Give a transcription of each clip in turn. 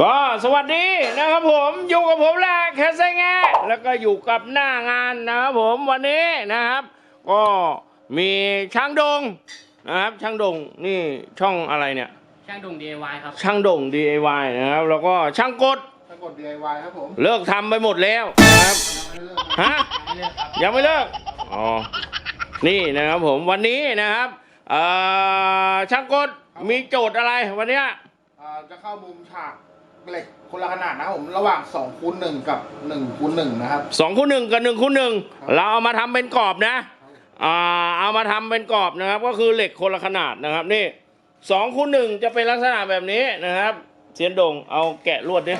ก็สวัสดีนะครับผมอยู่กับผมแหละแคสไซแงะแล้วก็อยู่กับหน้างานนะครับผมวันนี้นะครับ ก็มีช่างดงนะครับช่างดงนี่ช่องอะไรเนี่ย ช่างดง DIY ครับ ช่างดง DIY นะครับแล้วก็ช่างกดสะกด DIY ครับผมเลิกทำไปหมดแล้วนะครับฮะไม่เลิกครับยังไม่เลิกอ๋อนี่นะครับผมวันนี้นะครับเอ่อช่างกดมีโจทย์อะไรวันเนี้ยอ่าจะเข้ามุมฉาก เหล็กคนละขนาดนะครับผมระหว่าง2คูณ1กับ1คูณ1นะครับ สองคูณหนึ่งกับหนึ่งคูณหนึ่งครับเราเอามาทำเป็นกรอบนะอ่าเอามาทำเป็นกรอบนะครับ ก็คือเหล็กคนละขนาดนะครับนี่สองคูณหนึ่งจะเป็นลักษณะแบบนี้นะครับ เสียนดงเอาแกะลวดดิ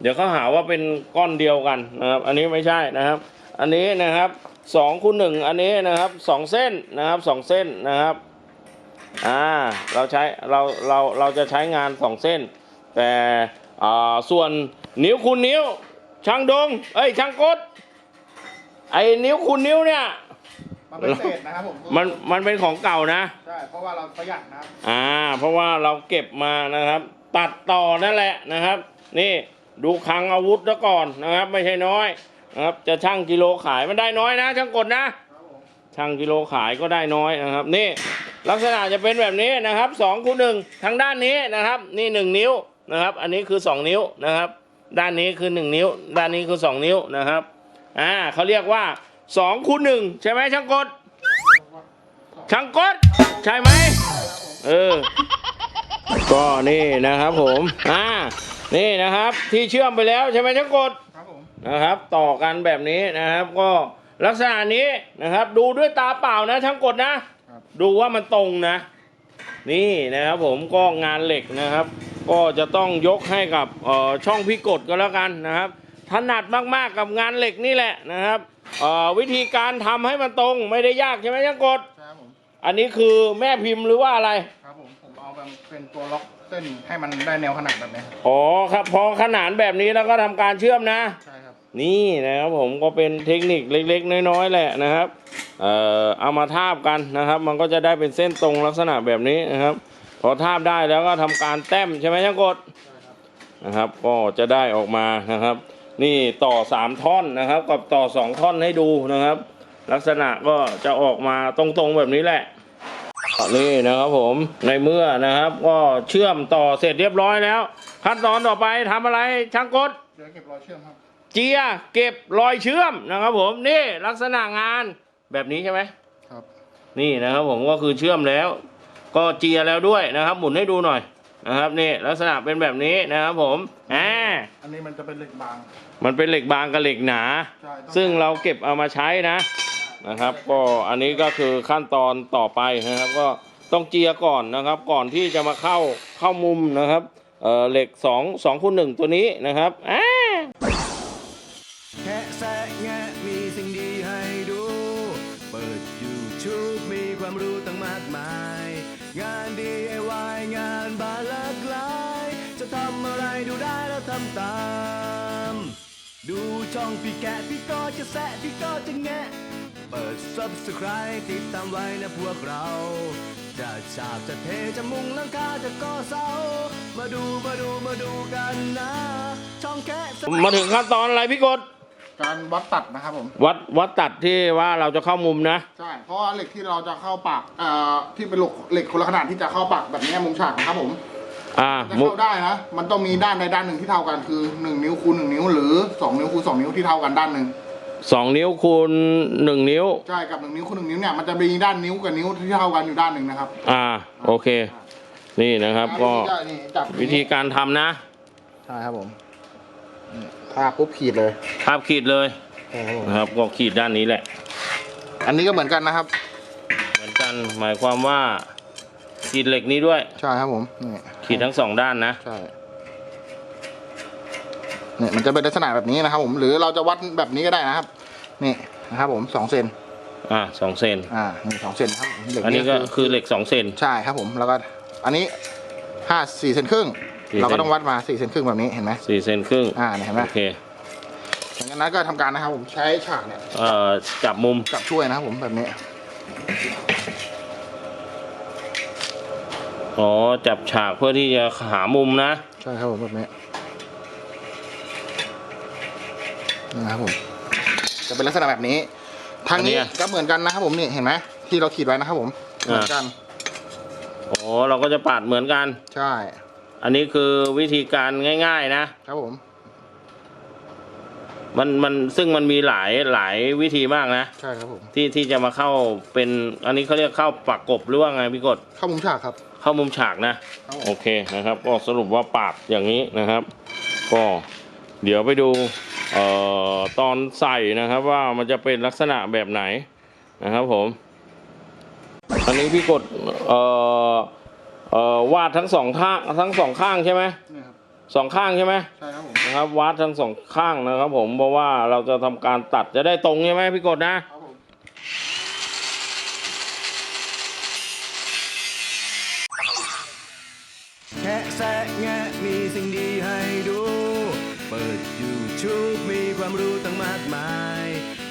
เดี๋ยวเขาหาว่าเป็นก้อนเดียวกันนะครับ อันนี้ไม่ใช่นะครับ อันนี้นะครับสองคูณหนึ่งอันนี้นะครับสองเส้นนะครับสองเส้นนะครับ อ่าเราใช้เราเราเราจะใช้งานสองเส้น แต่ อ่าส่วนนิ้วคูณนิ้ว ช่างดง เอ้ยช่างกดไอ้นิ้วคูณนิ้วเนี่ย มันเป็นเศษนะครับผมมันมันเป็นของเก่านะ ใช่เพราะว่าเราประหยัดนะครับอ่า เพราะว่าเราเก็บมานะครับ ตัดต่อนั่นแหละนะครับ นี่ดูคลังอาวุธซะก่อนนะครับ ไม่ใช่น้อยนะครับ จะช่างกิโลขายมันได้น้อยนะ ช่างกดนะครับผมช่างกิโลขายก็ได้น้อยนะครับ นี่ลักษณะจะเป็นแบบนี้นะครับสองคูณหนึ่งทางด้านนี้นะครับ นี่หนึ่งนิ้ว นะครับ อันนี้คือสองนิ้วนะครับ ด้านนี้คือหนึ่งนิ้ว ด้านนี้คือสองนิ้วนะครับ อ่าเขาเรียกว่าสองคูณหนึ่งใช่ไหมช่างกดช่างกดใช่ไหมเออ ก็นี่นะครับผม อ่า นี่นะครับที่เชื่อมไปแล้วใช่ไหมช่างกดครับผมนะครับ ต่อกันแบบนี้นะครับ ก็ลักษณะนี้นะครับ ดูด้วยตาเปล่านะช่างกดนะครับดูว่ามันตรงนะ นี่นะครับผมก็งานเหล็กนะครับ ก็จะต้องยกให้กับเอ่อช่องพิกดก็แล้วกันนะครับถนัดมากๆกับงานเหล็กนี่แหละนะครับเอ่อวิธีการทำให้มันตรงไม่ได้ยากใช่ไหมช่างกดใช่ครับผมอันนี้คือแม่พิมพ์หรือว่าอะไรครับผมผมเอาแบบเป็นตัวล็อกเส้นให้มันได้แนวขนาดแบบนี้ครับอ๋อครับพอขนานแบบนี้แล้วก็ทำการเชื่อมนะใช่ครับนี่นะครับผมก็เป็นเทคนิคเล็ก ๆ น้อยๆแหละนะครับเอ่อเอามาทาบกันนะครับ มันก็จะได้เป็นเส้นตรงลักษณะแบบนี้นะครับ พอทาบได้แล้วก็ทำการแต้มใช่ไหมช่างกดใช่ครับนะครับ ก็จะได้ออกมานะครับ นี่ต่อสามท่อนนะครับ กับต่อสองท่อนให้ดูนะครับ ลักษณะก็จะออกมาตรงๆแบบนี้แหละนี่นะครับผมในเมื่อนะครับ ก็เชื่อมต่อเสร็จเรียบร้อยแล้ว ขั้นตอนต่อไปทำอะไรช่างกดเดี๋ยวเก็บรอยเชื่อมครับเจียเก็บรอยเชื่อมนะครับ ผมนี่ลักษณะงานแบบนี้ใช่ไหมครับ นี่นะครับผมก็คือเชื่อมแล้ว ก็เจียแล้วด้วยนะครับ หมุนให้ดูหน่อยนะครับนี่ลักษณะเป็นแบบนี้นะครับผมอ่าอันนี้มันจะเป็นเหล็กบาง มันเป็นเหล็กบางกับเหล็กหนา ใช่ต้อง ซึ่งเราเก็บเอามาใช้นะนะครับ ก็อันนี้ก็คือขั้นตอนต่อไปนะครับ ก็ต้องเจียก่อนนะครับ ก่อนที่จะมาเข้าเข้ามุมนะครับเอ่อเหล็กสองสองคูณหนึ่งตัวนี้นะครับอ่า ตาม ดูช่องพี่แกะพี่ก็จะแซะพี่ก็จะแงะ เปิด Subscribe ติดตามไว้นะพวกเรา จะฉาบจะเทจะมุงหลังคาจะก่อเสา มาดูมาดูมาดูกันนะ ช่องแคะแซะ มาถึงขั้นตอนอะไรพี่กดการวัดตัดนะครับผม วัดวัดตัดที่ว่าเราจะเข้ามุมนะ ใช่ เพราะว่าเหล็กที่เราจะเข้าปากเอ่อที่เป็นเหล็กเหล็กคนละขนาดที่จะเข้าปากแบบนี้มุมฉากนะครับผม อ่าจะมุเข้าได้นะ มันต้องมีด้านใดด้านหนึ่งที่เท่ากันคือ1นิ้วคูณ1นิ้ว หรือ2นิ้วคูณ2นิ้วที่เท่ากันด้านหนึ่งสองนิ้วคูณหนึ่งนิ้ว ใช่กับ1นิ้วคูณ1นิ้วเนี่ยมันจะมีด้านนิ้วกับนิ้วที่เท่ากันอยู่ด้านหนึ่งนะครับอ่า โอเค นี่นะครับก็แล้วนี่จับวิธีการทำนะใช่ครับผมนี่ทาปุ๊บขีดเลยภาพขีดเลยใช่ครับผมนะครับ ก็ขีดด้านนี้แหละ อันนี้ก็เหมือนกันนะครับ เหมือนกันหมายความว่าขีดเหล็กนี้ด้วย ใช่ครับผมนี่ ขีดทั้งสองด้านนะ ใช่เนี่ยมันจะเป็นลักษณะแบบนี้นะครับ ผมหรือเราจะวัดแบบนี้ก็ได้นะครับ นี่นะครับผมสองเซนอ่าสองเซนอ่านี่สองเซนครับเหล็กอันนี้ก็คือเหล็กสองเซนใช่ครับผมแล้วก็อันนี้ห้าสี่เซนครึ่งสี่เซนเราก็ต้องวัดมาสี่เซนครึ่งแบบนี้เห็นไหมสี่เซนครึ่งอ่าเนี่ยเห็นไหมโอเคหลังจากนั้นก็ทำการนะครับผมใช้ฉากเนี่ยเอ่อจับมุมจับช่วยนะครับผมแบบนี้ อ๋อจับฉากเพื่อที่จะหามุมนะ ใช่ครับผมแบบนี้นะครับผมจะเป็นลักษณะแบบนี้ ทางนี้อันนี้อะก็เหมือนกันนะครับผมนี่เห็นไหมที่เราขีดไว้นะครับผมเหมือนกันโอ้เราก็จะปาดเหมือนกัน ใช่อันนี้คือวิธีการง่าย ๆ นะ ครับผม มันมันซึ่งมันมีหลายหลายวิธีมากนะ ใช่ครับผมที่ที่จะมาเข้าเป็นอันนี้เขาเรียกเข้าปักกบหรือว่าไงพี่กด เข้ามุมฉากครับ เข้ามุมฉากนะครับผมโอเคนะครับ ก็สรุปว่าปาดอย่างนี้นะครับ ก็เดี๋ยวไปดูเอ่อตอนใส่นะครับว่ามันจะเป็นลักษณะแบบไหนนะครับผมอันนี้พี่กดเอ่อเอ่อวาดทั้งสองข้างทั้งสองข้างใช่ไหมนี่ครับสองข้างใช่ไหมใช่ครับผมนะครับวาดทั้งสองข้างนะครับ ผมเพราะว่าเราจะทำการตัดจะได้ตรงใช่ไหมพี่กดนะ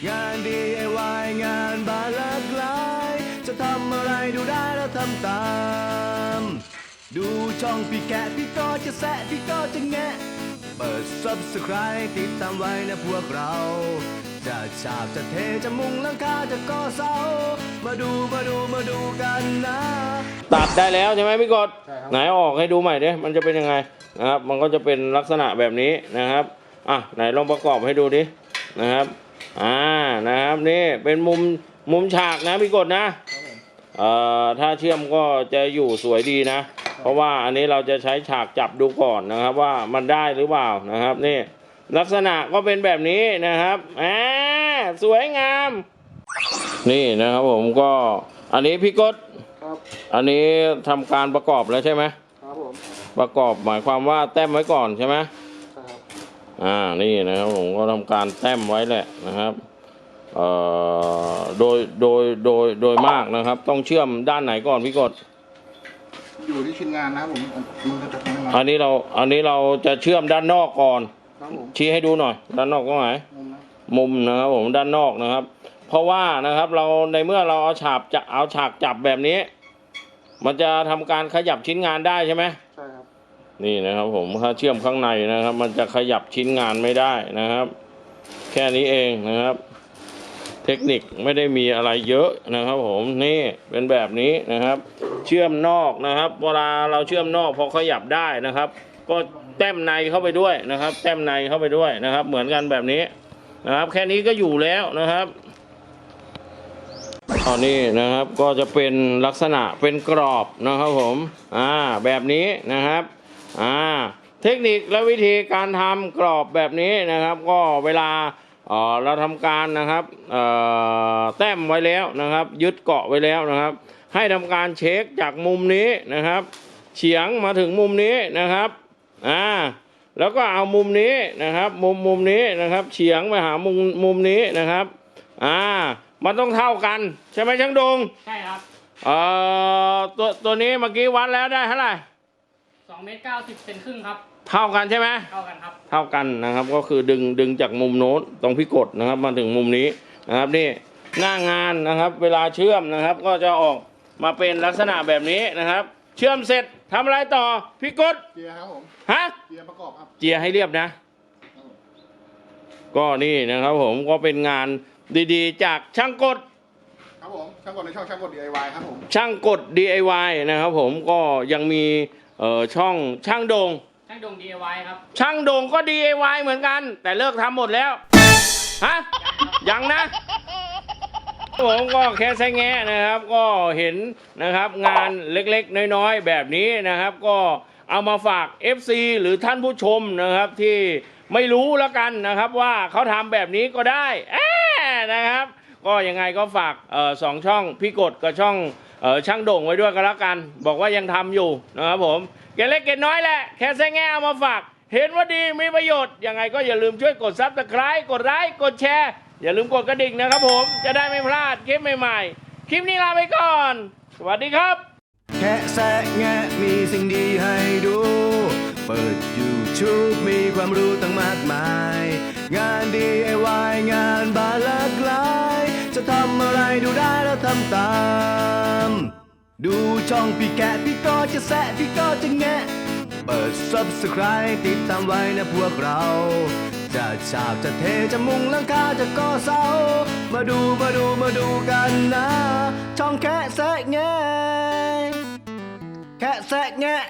งาน DIY งานบานหลากหลาย จะทำอะไรดูได้แล้วทำตาม ดูช่องพี่แกะพี่ก็จะแซะพี่ก็จะแงะ เปิด Subscribe ติดตามไว้นะพวกเรา จะฉาบจะเทจะมุงหลังคาจะก่อเสา มาดูมาดูมาดูกันนะ ตัดได้แล้วใช่ไหมพี่กดใช่ครับไหนออกให้ดูใหม่ดิมันจะเป็นยังไงนะครับ มันก็จะเป็นลักษณะแบบนี้นะครับ อะไหนลองประกอบให้ดูดินะครับ อ่านะครับนี่เป็นมุมมุมฉากนะพี่กดนะครับผมเอ่อถ้าเชื่อมก็จะอยู่สวยดีนะ เพราะว่าอันนี้เราจะใช้ฉากจับดูก่อนนะครับ ว่ามันได้หรือเปล่านะครับนี่ลักษณะก็เป็นแบบนี้นะครับอ่าสวยงาม นี่นะครับผมก็อันนี้พี่กดครับอันนี้ทำการประกอบแล้วใช่ไหมครับผมประกอบหมายความว่าแต้มไว้ก่อนใช่ไหมใช่ครับ อ่านี่นะครับผมก็ทำการแต้มไว้แหละนะครับเอ่อโดยโดยโดยโดยมากนะครับ ต้องเชื่อมด้านไหนก่อนพี่กดอยู่ที่ชิ้นงานนะครับผมมันจะทำยังไงอันนี้เราอันนี้เราจะเชื่อมด้านนอกก่อน ครับผมชี้ให้ดูหน่อย ด้านนอกตรงไหนมุมนะมุมนะครับผมด้านนอกนะครับ เพราะว่านะครับเราในเมื่อเราเอาฉากจะเอาฉากจับแบบนี้ มันจะทำการขยับชิ้นงานได้ใช่ไหมใช่ครับ นี่นะครับผมถ้าเชื่อมข้างในนะครับ มันจะขยับชิ้นงานไม่ได้นะครับ แค่นี้เองนะครับ เทคนิคไม่ได้มีอะไรเยอะนะครับผมนี่เป็นแบบนี้นะครับ เชื่อมนอกนะครับ เวลาเราเชื่อมนอกพอขยับได้นะครับ ก็แต้มในเข้าไปด้วยนะครับ แต้มในเข้าไปด้วยนะครับ เหมือนกันแบบนี้นะครับ แค่นี้ก็อยู่แล้วนะครับตอนนี้นะครับก็จะเป็นลักษณะเป็นกรอบนะครับผมอ่าแบบนี้นะครับ อ่าเทคนิคและวิธีการทำกรอบแบบนี้นะครับ ก็เวลาเอ่อเราทำการนะครับเอ่อแต้มไว้แล้วนะครับ ยึดเกาะไว้แล้วนะครับ ให้ทำการเช็คจากมุมนี้นะครับ เฉียงมาถึงมุมนี้นะครับอ่าแล้วก็เอามุมนี้นะครับ มุมมุมนี้นะครับ เฉียงไปหามุมมุมนี้นะครับอ่ามันต้องเท่ากัน ใช่ไหมช่างดงใช่ครับเอ่อตัวตัวนี้เมื่อกี้วัดแล้วได้เท่าไหร่ 2เมตร90เซนครึ่งครับ เท่ากันใช่ไหมเท่ากันครับ เท่ากันนะครับก็คือดึงดึงจากมุมโน้นตรงพิกดนะครับ มาถึงมุมนี้นะครับนี่หน้างานนะครับ เวลาเชื่อมนะครับ ก็จะออกมาเป็นลักษณะแบบนี้นะครับ เชื่อมเสร็จทำอะไรต่อพิกดเกียร์ครับผมฮะเกียร์ประกอบครับเจียร์ให้เรียบนะ ก็นี่นะครับผมก็เป็นงานดีๆ จากช่างกด ครับผมช่างกดในช่องช่างกด DIY ครับผม ช่างกด DIY นะครับผมก็ยังมี เอ่อช่องช่างโดงช่างดง DIY ครับ ช่างโดงก็ DIY เหมือนกัน แต่เลิกทำหมดแล้ว ฮะ ยังนะ ผมก็แค่ใช้แงะนะครับ ก็เห็นนะครับงานเล็กๆ น้อยๆ แบบนี้นะครับ ก็เอามาฝาก FC หรือท่านผู้ชมนะครับที่ไม่รู้แล้วกันนะครับว่าเขาทำแบบนี้ก็ได้แอะนะครับ ก็ยังไงก็ฝากเอ่อสองช่องพี่กดกับช่อง เออช่างโด่งไว้ด้วยก็แล้วกัน บอกว่ายังทำอยู่นะครับผมเกล็ดเล็กเกล็ดน้อยแหละ แค่ใช้แงะเอามาฝาก เห็นว่าดีมีประโยชน์ ยังไงก็อย่าลืมช่วยกดซับสไคร b e กดไลค์กดแชร์ อย่าลืมกดกระดิ่งนะครับผมจะได้ไม่พลาดคลิปใหม่ๆ คลิปนี้ลาไปก่อน สวัสดีครับ แค่แซะแงะมีสิ่งดีให้ดู เปิด YouTube มีความรู้ตั้งมากมาย งาน DIY งานบานหลาลาำอะไรดูได้แล้วทำตาม ดูช่องพี่แกะพี่ก็จะแซะพี่ก็จะแงะ เปิด Subscribe ติดตามไว้นะพวกเรา จะฉาบจะเทจะมุงหลังคาจะก่อเสา มาดูมาดูมาดูกันนะ ช่องแคะแซะแงะแคะแซะแงะ